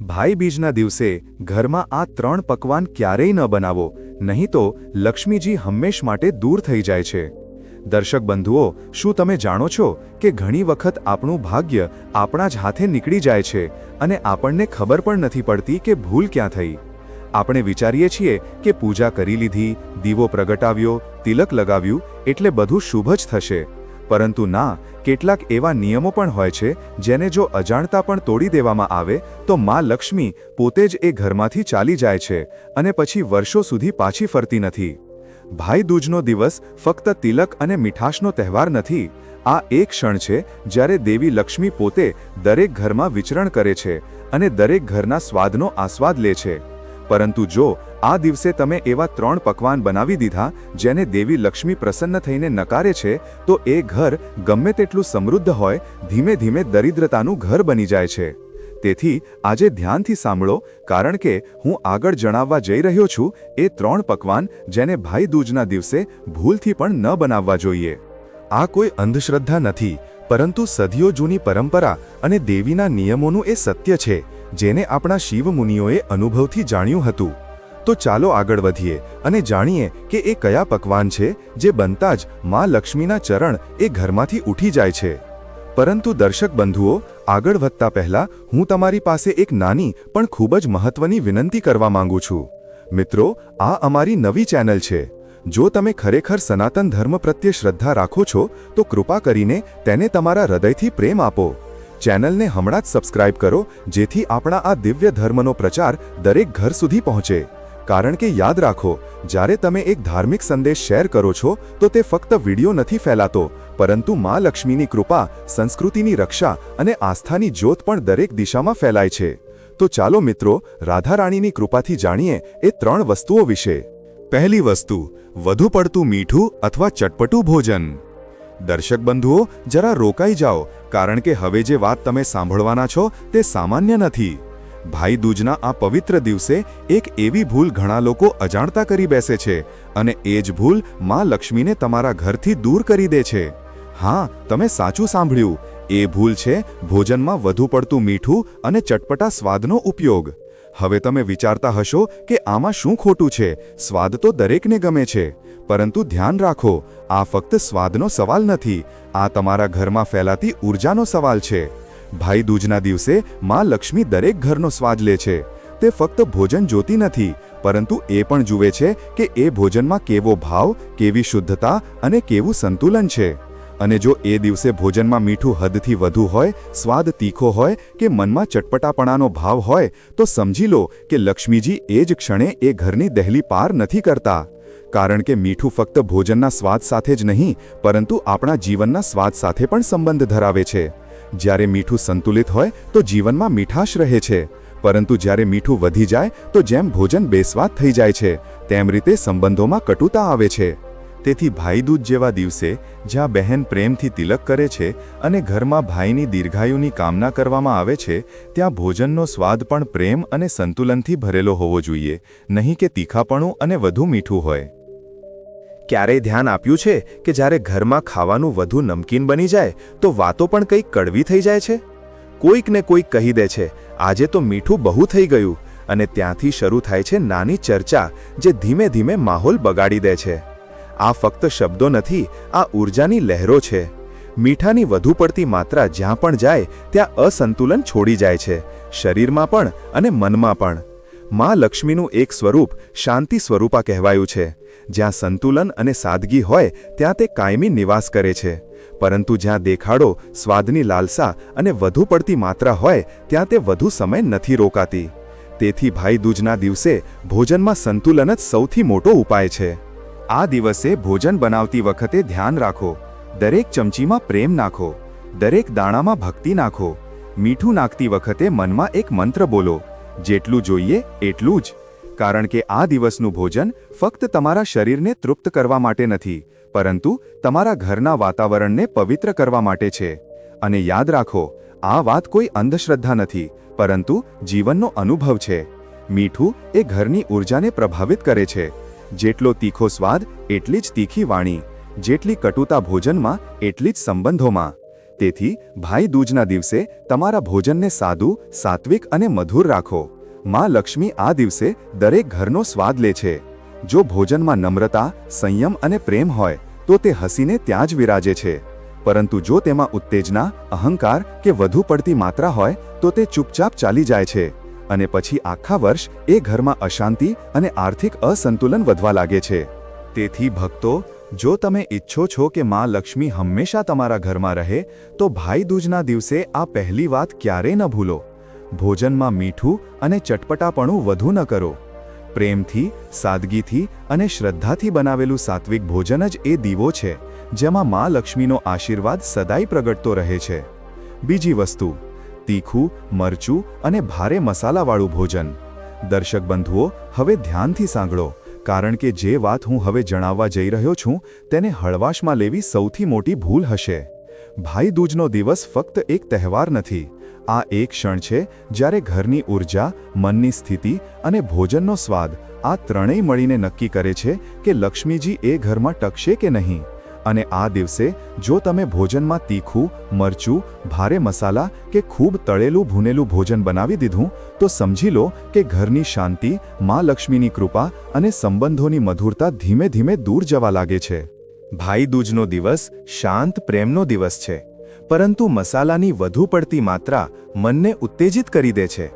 ભાઈ બીજના દિવસે ઘરમાં આ ત્રણ પકવાન ક્યારેય ન બનાવો, નહીં તો લક્ષ્મીજી હંમેશ માટે દૂર થઈ જાય છે. દર્શક બંધુઓ, શું તમે જાણો છો કે ઘણી વખત આપણું ભાગ્ય આપણા જ હાથે નીકળી જાય છે અને આપણને ખબર પણ નથી પડતી કે ભૂલ ક્યાં થઈ? આપણે વિચારીએ છીએ કે પૂજા કરી લીધી, દીવો પ્રગટાવ્યો, તિલક લગાવ્યું, એટલે બધું શુભ જ થશે. પરંતુ ના, કેટલાક એવા નિયમો પણ હોય છે, જેને જો અજાણતા પણ તોડી દેવામાં આવે, તો મા લક્ષ્મી પોતે જ એ ઘરમાંથી ચાલી જાય છે અને પછી વર્ષો સુધી પાછી ફરતી નથી. ભાઈ દૂજનો દિવસ ફક્ત તિલક અને મીઠાશનો તહેવાર નથી, આ એક ક્ષણ છે જ્યારે દેવી લક્ષ્મી પોતે દરેક ઘરમાં વિચરણ કરે છે અને દરેક ઘરના સ્વાદનો આસ્વાદ લે છે. પરંતુ જો આ દિવસે તમે એવા ત્રણ પકવાન બનાવી દીધા, જેને દેવી લક્ષ્મી પ્રસન્ન થઈને નકારે છે, તો એ ઘર ગમે તેટલું સમૃદ્ધ હોય, ધીમે ધીમે દરિદ્રતાનું ઘર બની જાય છે. તેથી, આજે ધ્યાનથી સાંભળો, કારણ કે હું આગળ જણાવવા જઈ રહ્યો છું, એ ત્રણ પકવાન જેને ભાઈ દૂજના દિવસે ભૂલથી પણ ન બનાવવા જોઈએ. આ કોઈ અંધશ્રદ્ધા નથી, પરંતુ સદીઓ જૂની પરંપરા અને દેવીના નિયમોનું એ સત્ય છે. જેને આપણા શિવ મુનિઓએ અનુભવથી જાણ્યું હતું. તો ચાલો આગળ વધીએ અને જાણીએ કે એ કયા પકવાન છે જે બનતા જ માં લક્ષ્મીના ચરણ એ ઘરમાંથી ઉઠી જાય છે. પરંતુ દર્શક બંધુઓ, આગળ વધતા પહેલા હું તમારી પાસે એક નાની પણ ખૂબ જ મહત્વની વિનંતી કરવા માંગુ છું. મિત્રો, આ અમારી નવી ચેનલ છે. જો તમે ખરેખર સનાતન ધર્મ પ્રત્યે શ્રદ્ધા રાખો છો, તો કૃપા કરીને તેને તમારા હૃદયથી પ્રેમ આપો. ચેનલને હમણાં જ સબસ્ક્રાઇબ કરો, જેથી આપણા આ દિવ્ય ધર્મનો પ્રચાર દરેક ઘર સુધી પહોંચે. કારણ કે યાદ રાખો, જ્યારે તમે એક ધાર્મિક સંદેશ શેર કરો છો, તો તે ફક્ત વીડિયો નથી ફેલાતો, પરંતુ મા લક્ષ્મીની કૃપા, સંસ્કૃતિની રક્ષા અને આસ્થાની જ્યોત પણ દરેક દિશામાં ફેલાય છે. તો ચાલો મિત્રો, રાધારાણીની કૃપાથી જાણીએ એ ત્રણ વસ્તુઓ વિશે. પહેલી વસ્તુ, વધુ પડતું મીઠું અથવા ચટપટું ભોજન. દર્શક બંધુઓ, જરા રોકાઈ જાઓ કારણ કે હવે જે વાત તમે સાંભળવાના છો તે સામાન્ય નથી. ભાઈ દૂજના આ પવિત્ર દિવસે એક એવી ભૂલ ઘણા લોકો અજાણતા કરી બેસે છે અને એ જ ભૂલમાં લક્ષ્મીને તમારા ઘરથી દૂર કરી દે છે. હા, તમે સાચું સાંભળ્યું. એ ભૂલ છે ભોજનમાં વધુ પડતું મીઠું અને ચટપટા સ્વાદનો ઉપયોગ. હવે તમે વિચારતા હશો કે આમાં શું ખોટું છે. સ્વાદ તો દરેકને ગમે છે. પરંતુ ધ્યાન રાખો, આ ફક્ત સ્વાદનો સવાલ નથી, આ તમારા ઘરમાં ફેલાતી ઊર્જાનો સવાલ છે. ભાઈ દૂજના દિવસે માં લક્ષ્મી દરેક ઘરનો સ્વાદ લે છે. તે ફક્ત ભોજન જોતી નથી, પરંતુ એ પણ જુએ છે કે એ ભોજનમાં કેવો ભાવ, કેવી શુદ્ધતા અને કેવું સંતુલન છે. અને જો એ દિવસે ભોજનમાં મીઠું હદથી વધુ હોય, સ્વાદ તીખો હોય કે મનમાં ચટપટાપણાનો ભાવ હોય, તો સમજી લો કે લક્ષ્મીજી એ જ ક્ષણે એ ઘરની દહેલી પાર નથી કરતા. કારણ કે મીઠું ફક્ત ભોજનના સ્વાદ સાથે જ નહીં, પરંતુ આપણા જીવનના સ્વાદ સાથે પણ સંબંધ ધરાવે છે. જ્યારે મીઠું સંતુલિત હોય, તો જીવનમાં મીઠાશ રહે છે. પરંતુ જ્યારે મીઠું વધી જાય, તો જેમ ભોજન બેસ્વાદ થઈ જાય છે, તેમ રીતે સંબંધોમાં કટુતા આવે છે. તેથી ભાઈદૂજ જેવા દિવસે, જ્યાં બહેન પ્રેમથી તિલક કરે છે અને ઘરમાં ભાઈની દીર્ઘાયુની કામના કરવામાં આવે છે, ત્યાં ભોજનનો સ્વાદ પણ પ્રેમ અને સંતુલનથી ભરેલો હોવો જોઈએ, નહીં કે તીખાપણું અને વધુ મીઠું હોય. ક્યારેય ધ્યાન આપ્યું છે કે જ્યારે ઘરમાં ખાવાનું વધુ નમકીન બની જાય, તો વાતો પણ કંઈક કડવી થઈ જાય છે? કોઈક ને કોઈક કહી દે છે, આજે તો મીઠું બહુ થઈ ગયું. અને ત્યાંથી શરૂ થાય છે નાની ચર્ચા, જે ધીમે ધીમે માહોલ બગાડી દે છે. આ ફક્ત શબ્દો નથી, આ ઊર્જાની લહેરો છે. મીઠાની વધુ પડતી માત્રા જ્યાં પણ જાય, ત્યાં અસંતુલન છોડી જાય છે, શરીરમાં પણ અને મનમાં પણ. માં લક્ષ્મીનું એક સ્વરૂપ શાંતિ સ્વરૂપા કહેવાયું છે. જ્યાં સંતુલન અને સાદગી હોય, ત્યાં તે કાયમી નિવાસ કરે છે. પરંતુ જ્યાં દેખાડો સ્વાદની લાલસા અને વધુ પડતી માત્રા હોય, ત્યાં તે વધુ સમય નથી રોકાતી. તેથી ભાઈ દૂજના દિવસે ભોજનમાં સંતુલન જ સૌથી મોટો ઉપાય છે. આ દિવસે ભોજન બનાવતી વખતે ધ્યાન રાખો. દરેક ચમચીમાં પ્રેમ નાખો. દરેક દાણામાં ભક્તિ નાખો. મીઠું નાખતી વખતે મનમાં એક મંત્ર બોલો. જેટલું જોઈએ એટલું જ. કારણ કે આ દિવસનું ભોજન ફક્ત તમારા શરીરને તૃપ્ત કરવા માટે નથી, પરંતુ તમારા ઘરના વાતાવરણને પવિત્ર કરવા માટે છે. અને યાદ રાખો, આ વાત કોઈ અંધશ્રદ્ધા નથી, પરંતુ જીવનનો અનુભવ છે. મીઠું એ ઘરની ઊર્જાને પ્રભાવિત કરે છે. જેટલો તીખો સ્વાદ, એટલી જ તીખી વાણી. જેટલી કટુતા ભોજનમાં, એટલી જ સંબંધોમાં. તેથી ભાઈ દૂજના દિવસે તમારા ભોજનને સાદું, સાત્વિક અને મધુર રાખો. માં લક્ષ્મી આ દિવસે દરેક ઘરનો સ્વાદ લે છે. જો ભોજનમાં નમ્રતા, સંયમ અને પ્રેમ હોય, તો તે હસીને ત્યાં જ વિરાજે છે. પરંતુ જો તેમાં ઉત્તેજના, અહંકાર કે વધુ પડતી માત્રા હોય, તો તે ચૂપચાપ ચાલી જાય છે. અને પછી આખા વર્ષ એ ઘરમાં અશાંતિ અને આર્થિક અસંતુલન વધવા લાગે છે. તેથી ભક્તો જો તમે ઈચ્છો છો કે માં લક્ષ્મી હંમેશા તમારા ઘરમાં રહે, તો ભાઈ દૂજના દિવસે આ પહેલી વાત ક્યારેય ન ભૂલો. ભોજનમાં મીઠું અને ચટપટાપણું વધુ ન કરો. પ્રેમથી, સાદગીથી અને શ્રદ્ધાથી બનાવેલું સાત્વિક ભોજન જ એ દીવો છે, જેમાં માં લક્ષ્મીનો આશીર્વાદ સદાય પ્રગટતો રહે છે. બીજી વસ્તુ, તીખું, મરચું અને ભારે મસાલાવાળું ભોજન. દર્શક બંધુઓ, હવે ધ્યાનથી સાંભળો. કારણ કે જે વાત હું હવે જણાવવા જઈ રહ્યો છું, તેને હળવાશમાં લેવી સૌથી મોટી ભૂલ હશે. ભાઈ દૂજનો દિવસ ફક્ત એક તહેવાર નથી. આ એક ક્ષણ છે જ્યારે ઘરની ઊર્જા મનની સ્થિતિ અને ભોજનનો સ્વાદ આ ત્રણેય મળીને નક્કી કરે છે કે લક્ષ્મીજી એ ઘરમાં ટકશે કે નહીં. અને આ દિવસે જો તમે ભોજનમાં તીખું, મરચું, ભારે મસાલા કે ખૂબ તળેલું ભૂનેલું ભોજન બનાવી દીધું, તો સમજી લો કે ઘરની શાંતિ, મા લક્ષ્મીની કૃપા અને સંબંધોની મધુરતા ધીમે ધીમે દૂર જવા લાગે છે. ભાઈ દૂજનો દિવસ શાંત, પ્રેમનો દિવસ છે. પરંતુ મસાલાની વધુ પડતી માત્રા મનને ઉત્તેજિત કરી દે છે.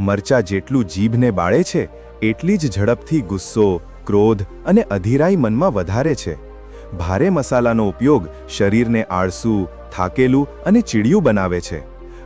મરચા જેટલું જીભને બાળે છે, એટલી જ ઝડપથી ગુસ્સો, ક્રોધ અને અધીરાઈ મનમાં વધારે છે. ભારે મસાલાનો ઉપયોગ શરીરને આળસુ, થાકેલું અને ચીડિયું બનાવે છે.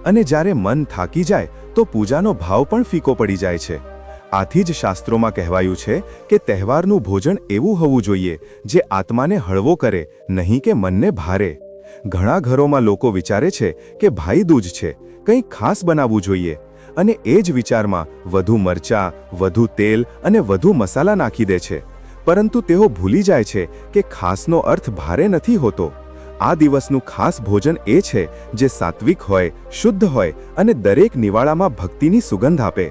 અને જ્યારે મન થાકી જાય, તો પૂજાનો ભાવ પણ ફીકો પડી જાય છે. આથી જ શાસ્ત્રોમાં કહેવાયું છે કે તહેવારનું ભોજન એવું હોવું જોઈએ જે આત્માને હળવો કરે, નહીં કે મનને ભારે. ઘણા ઘરોમાં લોકો વિચારે છે કે ભાઈ દૂજ છે, કંઈ ખાસ બનાવવું જોઈએ. અને એ જ વિચારમાં વધુ મરચા, વધુ તેલ અને વધુ મસાલા નાખી દે છે. પરંતુ તેઓ ભૂલી જાય છે કે ખાસનો અર્થ ભારે નથી હોતો. આ દિવસનું ખાસ ભોજન એ છે જે સાત્વિક હોય, શુદ્ધ હોય અને દરેક નિવાળામાં ભક્તિની સુગંધ આપે.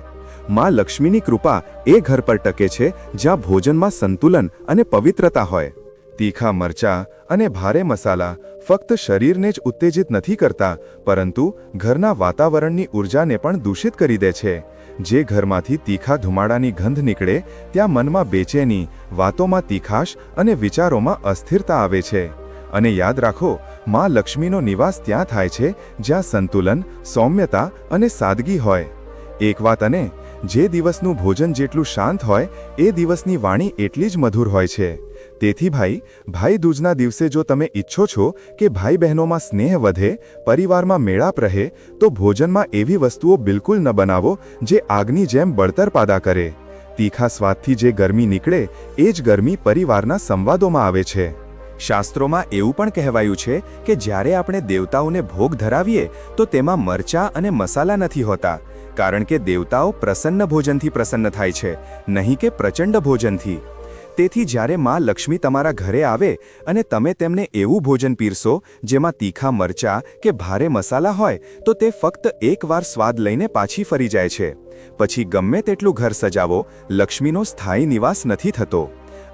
માં લક્ષ્મીની કૃપા એ ઘર પર ટકે છે જ્યાં ભોજનમાં સંતુલન અને પવિત્રતા હોય. તીખા મરચા અને ભારે મસાલા ફક્ત શરીરને જ ઉત્તેજિત નથી કરતા, પરંતુ ઘરના વાતાવરણની ઊર્જાને પણ દૂષિત કરી દે છે. જે ઘરમાંથી તીખા ધુમાડાની ગંધ નીકળે, ત્યાં મનમાં બેચેની, વાતોમાં તીખાશ અને વિચારોમાં અસ્થિરતા આવે છે. અને યાદ રાખો, માં લક્ષ્મીનો નિવાસ ત્યાં થાય છે, જ્યાં સંતુલન, સૌમ્યતા અને સાદગી હોય. એક વાત અને જે દિવસનું ભોજન જેટલું શાંત હોય, એ દિવસની વાણી એટલી જ મધુર હોય છે. તેથી ભાઈ ભાઈ દૂજના દિવસે જો તમે ઈચ્છો છો કે ભાઈ બહેનોમાં સ્નેહ વધે, પરિવારમાં મેળાપ રહે, તો ભોજનમાં એવી વસ્તુઓ બિલકુલ ન બનાવો જે આગની જેમ બળતર પાદા કરે. તીખા સ્વાદથી જે ગરમી નીકળે, એ જ ગરમી પરિવારના સંવાદોમાં આવે છે. શાસ્ત્રોમાં એવું પણ કહેવાયું છે કે જ્યારે આપણે દેવતાઓને ભોગ ધરાવીએ, તો તેમાં મરચા અને મસાલા નથી હોતા. કારણ કે દેવતાઓ પ્રસન્ન ભોજનથી પ્રસન્ન થાય છે, નહીં કે પ્રચંડ ભોજનથી. તેથી જ્યારે માં લક્ષ્મી તમારા ઘરે આવે અને તમે તેમને એવું ભોજન પીરસો, જેમાં તીખા મરચા કે ભારે મસાલા હોય, તો તે ફક્ત એકવાર સ્વાદ લઈને પાછી ફરી જાય છે. પછી ગમે તેટલું ઘર સજાવો, લક્ષ્મીનો સ્થાયી નિવાસ નથી થતો.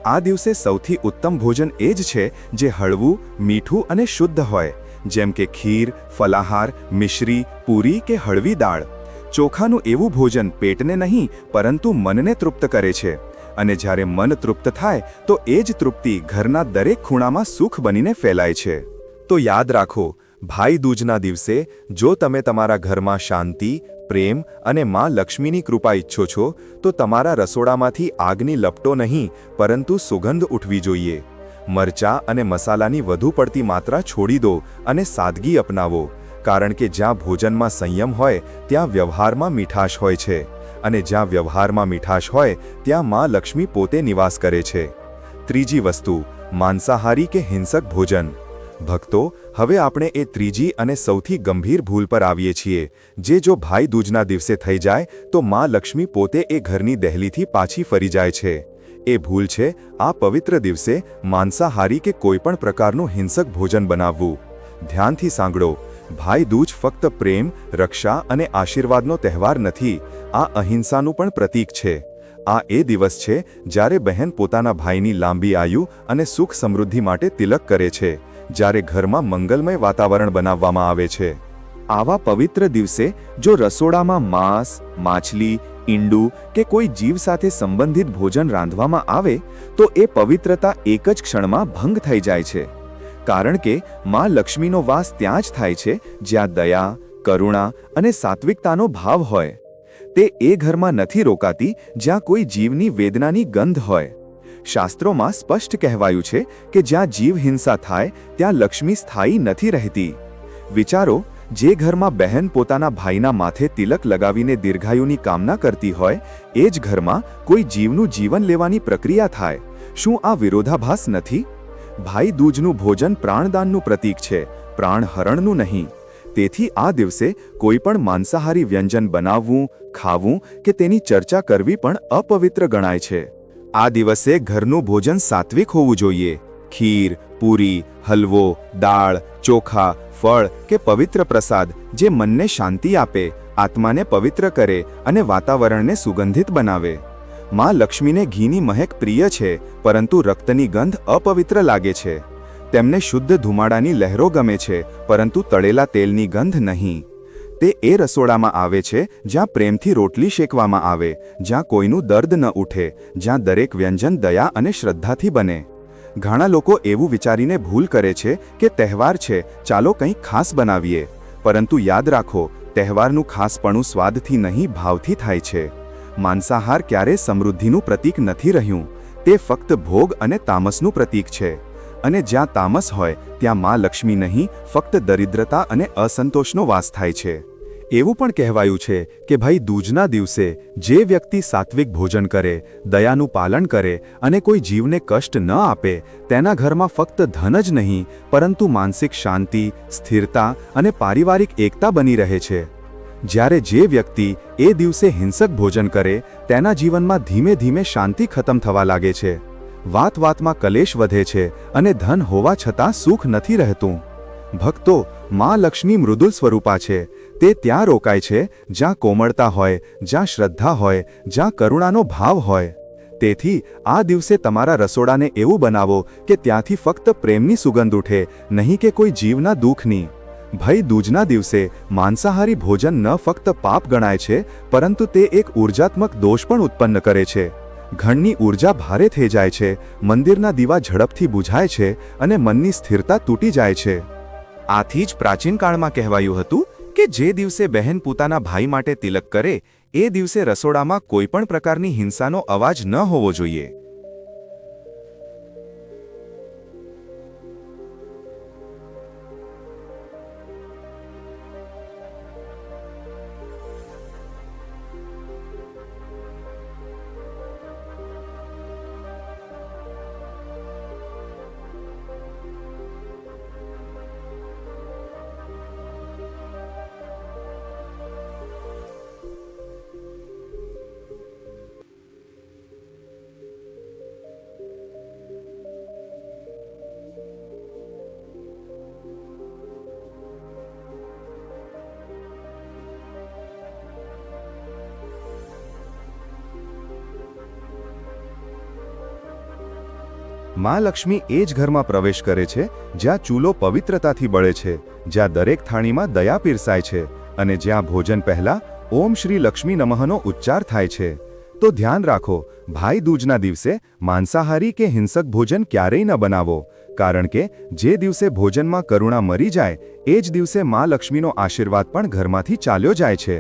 આ દિવસે સૌથી ઉત્તમ ભોજન એ જ છે, જે હળવું, મીઠું અને શુદ્ધ હોય. જેમ કે ખીર, ફલાહાર, મિશ્રી, પૂરી કે હળવી દાળ. ચોખાનું એવું ભોજન પેટને નહીં, પરંતુ મનને તૃપ્ત કરે છે. અને જ્યારે મન તૃપ્ત થાય, તો એ જ તૃપ્તિ ઘરના દરેક ખૂણામાં સુખ બનીને ફેલાય છે. તો યાદ રાખો, ભાઈ દૂજના દિવસે, જો તમે તમારા ઘરમાં શાંતિ, પ્રેમ અને માં લક્ષ્મીની કૃપા ઈચ્છો છો, તો તમારા રસોડામાંથી આગની લપટો નહીં, પરંતુ સુગંધ ઉઠવી જોઈએ. મરચા અને મસાલાની વધુ પડતી માત્રા છોડી દો અને સાદગી અપનાવો. કારણ કે જ્યાં ભોજનમાં સંયમ હોય, ત્યાં વ્યવહારમાં મીઠાશ હોય છે. અને જ્યાં વ્યવહારમાં મીઠાશ હોય, ત્યાં માં લક્ષ્મી પોતે નિવાસ કરે છે. ત્રીજી વસ્તુ, માંસાહારી કે હિંસક ભોજન. ભક્તો, હવે આપણે એ ત્રીજી અને સૌથી ગંભીર ભૂલ પર આવીએ છીએ. જે જો ભાઈ દૂજના દિવસે થઈ જાય, તો માં લક્ષ્મી પોતે એ ઘરની દહેલીથી પાછી ફરી જાય છે. એ ભૂલ છે, આ પવિત્ર દિવસે માંસાહારી કે કોઈપણ પ્રકારનું હિંસક ભોજન બનાવવું. ધ્યાનથી સાંભળો ભાઈ દૂજ ફક્ત પ્રેમ, રક્ષા અને આશીર્વાદનો તહેવાર નથી, આ અહિંસાનું પણ પ્રતીક છે. આ એ દિવસ છે જ્યારે બહેન પોતાના ભાઈની લાંબી આયુ અને સુખ સમૃદ્ધિ માટે તિલક કરે છે, જ્યારે ઘરમાં મંગલમય વાતાવરણ બનાવવામાં આવે છે. આવા પવિત્ર દિવસે જો રસોડામાં માંસ, માછલી, ઈંડું કે કોઈ જીવ સાથે સંબંધિત ભોજન રાંધવામાં આવે, તો એ પવિત્રતા એક જ ક્ષણમાં ભંગ થઈ જાય છે. કારણ કે માં લક્ષ્મીનો વાસ ત્યાં જ થાય છે, જ્યાં દયા, કરુણા અને સાત્વિકતાનો ભાવ હોય. તે એ ઘરમાં નથી રોકાતી જ્યાં કોઈ જીવની વેદનાની ગંધ હોય. શાસ્ત્રોમાં સ્પષ્ટ કહેવાયું છે કે જ્યાં જીવ હિંસા થાય, ત્યાં લક્ષ્મી સ્થાયી નથી રહેતી. વિચારો, જે ઘરમાં બહેન પોતાના ભાઈના માથે તિલક લગાવીને દીર્ઘાયુની કામના કરતી હોય, એ જ ઘરમાં કોઈ જીવનું જીવન લેવાની પ્રક્રિયા થાય. શું આ વિરોધાભાસ નથી? ભાઈ દૂજનું ભોજન પ્રાણદાનનું પ્રતીક છે પ્રાણહરણનું નહીં. તેથી આ દિવસે કોઈ પણ માંસાહારી વ્યંજન બનાવવું, ખાવું કે તેની ચર્ચા કરવી પણ અપવિત્ર ગણાય છે. આ દિવસે ઘરનું ભોજન સાત્વિક હોવું જોઈએ. ખીર, પૂરી, હલવો, દાળ, ચોખા, ફળ કે પવિત્ર પ્રસાદ જે મનને શાંતિ આપે, આત્માને પવિત્ર કરે અને વાતાવરણને સુગંધિત બનાવે. માં લક્ષ્મીને ઘીની મહેક પ્રિય છે, પરંતુ રક્તની ગંધ અપવિત્ર લાગે છે. તેમને શુદ્ધ ધુમાડાની લહેરો ગમે છે, પરંતુ તળેલા તેલની ગંધ નહીં. તે એ રસોડામાં આવે છે, જ્યાં પ્રેમથી રોટલી શેકવામાં આવે, જ્યાં કોઈનું દર્દ ન ઉઠે, જ્યાં દરેક વ્યંજન દયા અને શ્રદ્ધાથી બને. ઘણા લોકો એવું વિચારીને ભૂલ કરે છે કે તહેવાર છે, ચાલો કંઈક ખાસ બનાવીએ. પરંતુ યાદ રાખો, તહેવારનું ખાસપણું સ્વાદથી નહીં, ભાવથી થાય છે. માંસાહાર ક્યારે સમૃદ્ધિનું પ્રતીક નથી રહ્યું. તે ફક્ત ભોગ અને તામસનું પ્રતીક છે. અને જ્યાં તામસ હોય, ત્યાં માં લક્ષ્મી નહીં, ફક્ત દરિદ્રતા અને અસંતોષનો વાસ થાય છે. એવું પણ કહેવાયું છે કે ભાઈ દૂજના દિવસે જે વ્યક્તિ સાત્વિક ભોજન કરે, દયાનું પાલન કરે અને કોઈ જીવને કષ્ટ ન આપે, તેના ઘરમાં ફક્ત ધન જ નહીં, પરંતુ માનસિક શાંતિ, સ્થિરતા અને પારિવારિક એકતા બની રહે છે. જ્યારે જે વ્યક્તિ એ દિવસે હિંસક ભોજન કરે, તેના જીવનમાં ધીમે ધીમે શાંતિ ખતમ થવા લાગે છે. વાત વાતમાં કલેશ વધે છે અને ધન હોવા છતાં સુખ નથી રહેતું. ભક્તો, મા લક્ષ્મી મૃદુલ સ્વરૂપા છે. તે ત્યાં રોકાય છે, જ્યાં કોમળતા હોય, જ્યાં શ્રદ્ધા હોય, જ્યાં કરુણાનો ભાવ હોય. તેથી, આ દિવસે તમારા રસોડાને એવું બનાવો કે ત્યાંથી ફક્ત પ્રેમની સુગંધ ઉઠે, નહીં કે કોઈ જીવના દુઃખની. ભય દૂજના દિવસે માંસાહારી ભોજન ન ફક્ત પાપ ગણાય છે, પરંતુ તે એક ઉર્જાત્મક દોષ પણ ઉત્પન્ન કરે છે. ઘણની ઊર્જા ભારે થઈ જાય છે, મંદિરના દીવા ઝડપથી બુઝાય છે અને મનની સ્થિરતા તૂટી જાય છે. આથી જ પ્રાચીન કાળમાં કહેવાયું હતું કે જે દિવસે બહેન પોતાના ભાઈ માટે તિલક કરે, એ દિવસે રસોડામાં કોઈપણ પ્રકારની હિંસાનો અવાજ ન હોવો જોઈએ. માં લક્ષ્મી એ જ ઘરમાં પ્રવેશ કરે છે, જ્યાં ચૂલો પવિત્રતાથી બળે છે, જ્યાં દરેક થાળીમાં દયા પીરસાય છે અને જ્યાં ભોજન પહેલા ઓમ શ્રી લક્ષ્મી નમઃનો ઉચ્ચાર થાય છે. તો ધ્યાન રાખો, ભાઈ દૂજના દિવસે માંસાહારી કે હિંસક ભોજન ક્યારેય ન બનાવો, કારણ કે જે દિવસે ભોજનમાં કરુણા મરી જાય, એ જ દિવસે મા લક્ષ્મીનો આશીર્વાદ પણ ઘરમાંથી ચાલ્યો જાય છે.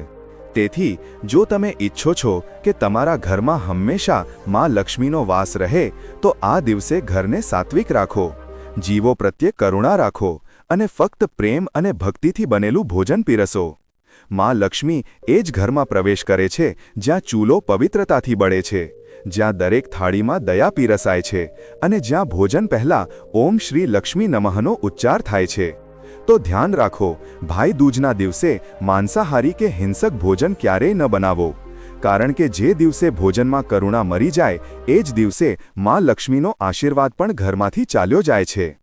તેથી, જો તમે ઈચ્છો છો કે તમારા ઘરમાં હંમેશા માં લક્ષ્મીનો વાસ રહે, તો આ દિવસે ઘરને સાત્વિક રાખો. જીવો પ્રત્યે કરુણા રાખો અને ફક્ત પ્રેમ અને ભક્તિથી બનેલું ભોજન પીરસો. માં લક્ષ્મી એ જ ઘરમાં પ્રવેશ કરે છે, જ્યાં ચૂલો પવિત્રતાથી બળે છે, જ્યાં દરેક થાળીમાં દયા પીરસાય છે અને જ્યાં ભોજન પહેલાં ઓમ શ્રી લક્ષ્મી નમઃનો ઉચ્ચાર થાય છે. તો ધ્યાન રાખો, ભાઈ દૂજના દિવસે માંસાહારી કે હિંસક ભોજન ક્યારેય ન બનાવો. કારણ કે જે દિવસે ભોજનમાં કરુણા મરી જાય, એ જ દિવસે મા લક્ષ્મીનો આશીર્વાદ પણ ઘરમાંથી ચાલ્યો જાય છે.